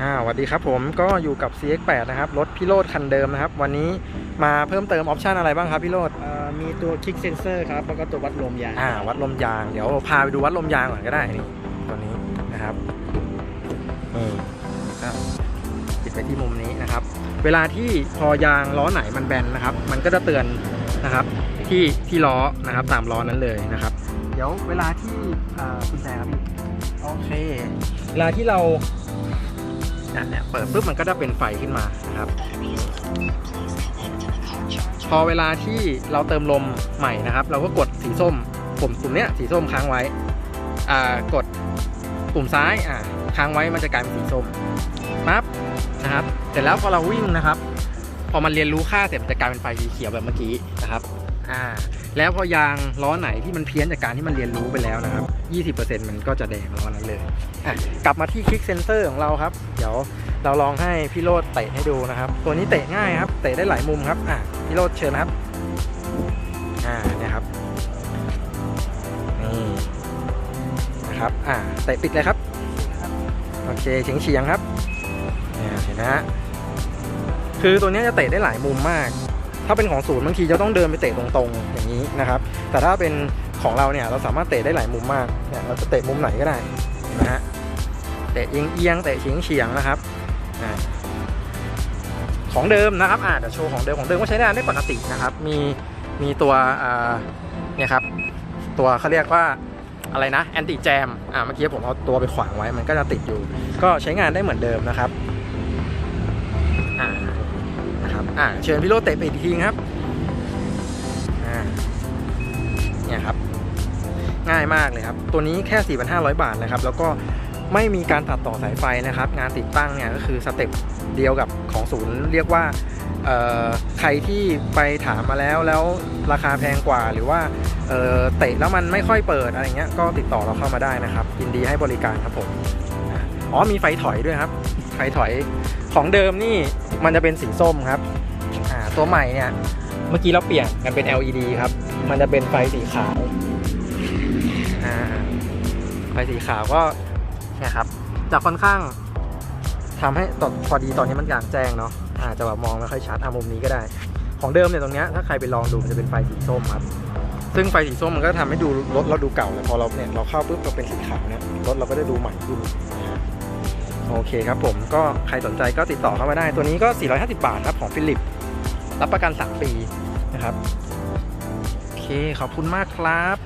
อ่าสวัสดีครับผมก็อยู่กับ CX8 นะครับ รถพิโรธคันเดิมนะครับ วันนี้มาเพิ่มเติมออปชันอะไรบ้างครับพี่โรธเอ่อมีตัวคลิกเซนเซอร์ครับ แล้วก็ตัววัดลมยางอ่าวัดลมยาง เดี๋ยวพาไปดูวัดลมยางก่อนก็ได้นี่ตัวนี้นะครับนี่ครับติดไปที่มุมนี้นะครับ เวลาที่พอยางล้อไหนมันแบนนะครับ มันก็จะเตือนนะครับที่ที่ล้อนะครับตามล้อนั้นเลยนะครับ เดี๋ยวเวลาที่อ่าคุณแจครับพี่โอเค เวลาที่เรา อะเนี่ยเปิดปุ๊บมันก็จะเป็นไฟขึ้นมานะครับ พอเวลาที่เราเติมลมใหม่นะครับ เราก็กดสีส้มปุ่มปุ่มเนี้ยสีส้มค้างไว้อ่ากดปุ่มซ้ายอ่าค้างไว้มันจะกลายเป็นสีส้มปั๊บนะครับเสร็จแล้วพอเราวิ่งนะครับ พอมันเรียนรู้ค่าเสร็จมันจะกลายเป็นไฟสีเขียวแบบเมื่อกี้นะครับ อ่าแล้วพอยางล้อไหนที่มันเพี้ยนจากการที่มันเรียนรู้ไปแล้วนะครับ 20%มันก็จะแดงล้อนั้นเลยกลับมาที่คลิกเซนเซอร์ของเราครับ เดี๋ยวเราลองให้พี่โรดเตะให้ดูนะครับ ตัวนี้เตะง่ายครับ เตะได้หลายมุมครับอะพี่โรดเชิญครับอ่าเนี่ยครับนี่นะครับอ่าเตะปิดเลยครับโอเคเฉียงเฉียงครับเนี่ยเห็นนะฮะคือตัวนี้จะเตะได้หลายมุมมาก ถ้าเป็นของศูนย์บางทีจะต้องเดินไปเตะตรงๆอย่างนี้นะครับ แต่ถ้าเป็นของเราเนี่ยเราสามารถเตะได้หลายมุมมากเนี่ยเราจะเตะมุมไหนก็ได้นไหมฮะเตะเอียงเอียงๆเตะเฉียงเฉียงนะครับอของเดิมนะครับอ่าเดี๋ยวโชว์ของเดิมของเดิมก็ใช้งานได้ปกตินะครับ มีมีตัวอ่าเนี่ยครับตัวเขาเรียกว่าอะไรนะแอนติแจมอ่าเมื่อกี้ผมเอาตัวไปขวางไว้มันก็จะติดอยู่ ก็ใช้งานได้เหมือนเดิมนะครับอ่า นะครับอ่าเชิญพี่โรเตะไปอีกทีครับอ่าเนี่ยครับ ง่ายมากเลยครับ ตัวนี้แค่ 4,500 บาทนะครับ แล้วก็ไม่มีการตัดต่อสายไฟนะครับ งานติดตั้งเนี่ยก็คือสเต็ปเดียวกับของศูนย์ เรียกว่าใครที่ไปถามมาแล้วแล้วราคาแพงกว่าหรือว่าเเตะแล้วมันไม่ค่อยเปิดอะไรเงี้ยก็ติดต่อเราเข้ามาได้นะครับยินดีให้บริการครับผมอ๋อมีไฟถอยด้วยครับ ไฟถอย ของเดิมนี่มันจะเป็นสีส้มครับอ่าตัวใหม่เนี่ยเมื่อกี้เราเปลี่ยนกันเป็น LED ครับ มันจะเป็นไฟสีขาวอ่าไฟสีขาวก็เนี่ยครับจะค่อนข้างทำให้ตอนพอดีตอนนี้มันกลางแจ้งเนาะอาจจะแบบมองไม่ค่อยชัดอะมุมนี้ก็ได้ ของเดิมเนี่ยตรงเนี้ยถ้าใครไปลองดูมันจะเป็นไฟสีส้มครับ ซึ่งไฟสีส้มมันก็ทำให้ดูรถเราดูเก่าเลยพอเราเนี่ยเราเข้าปุ๊บเราเป็นสีขาวเนี่ยรถเราก็ได้ดูใหม่ขึ้น โอเคครับผมก็ใครสนใจก็ติดต่อเข้ามาได้ ตัวนี้ก็ 450 บาทครับของฟิลิป รับประกัน 3 ปีนะครับ โอเค ขอบคุณมากครับ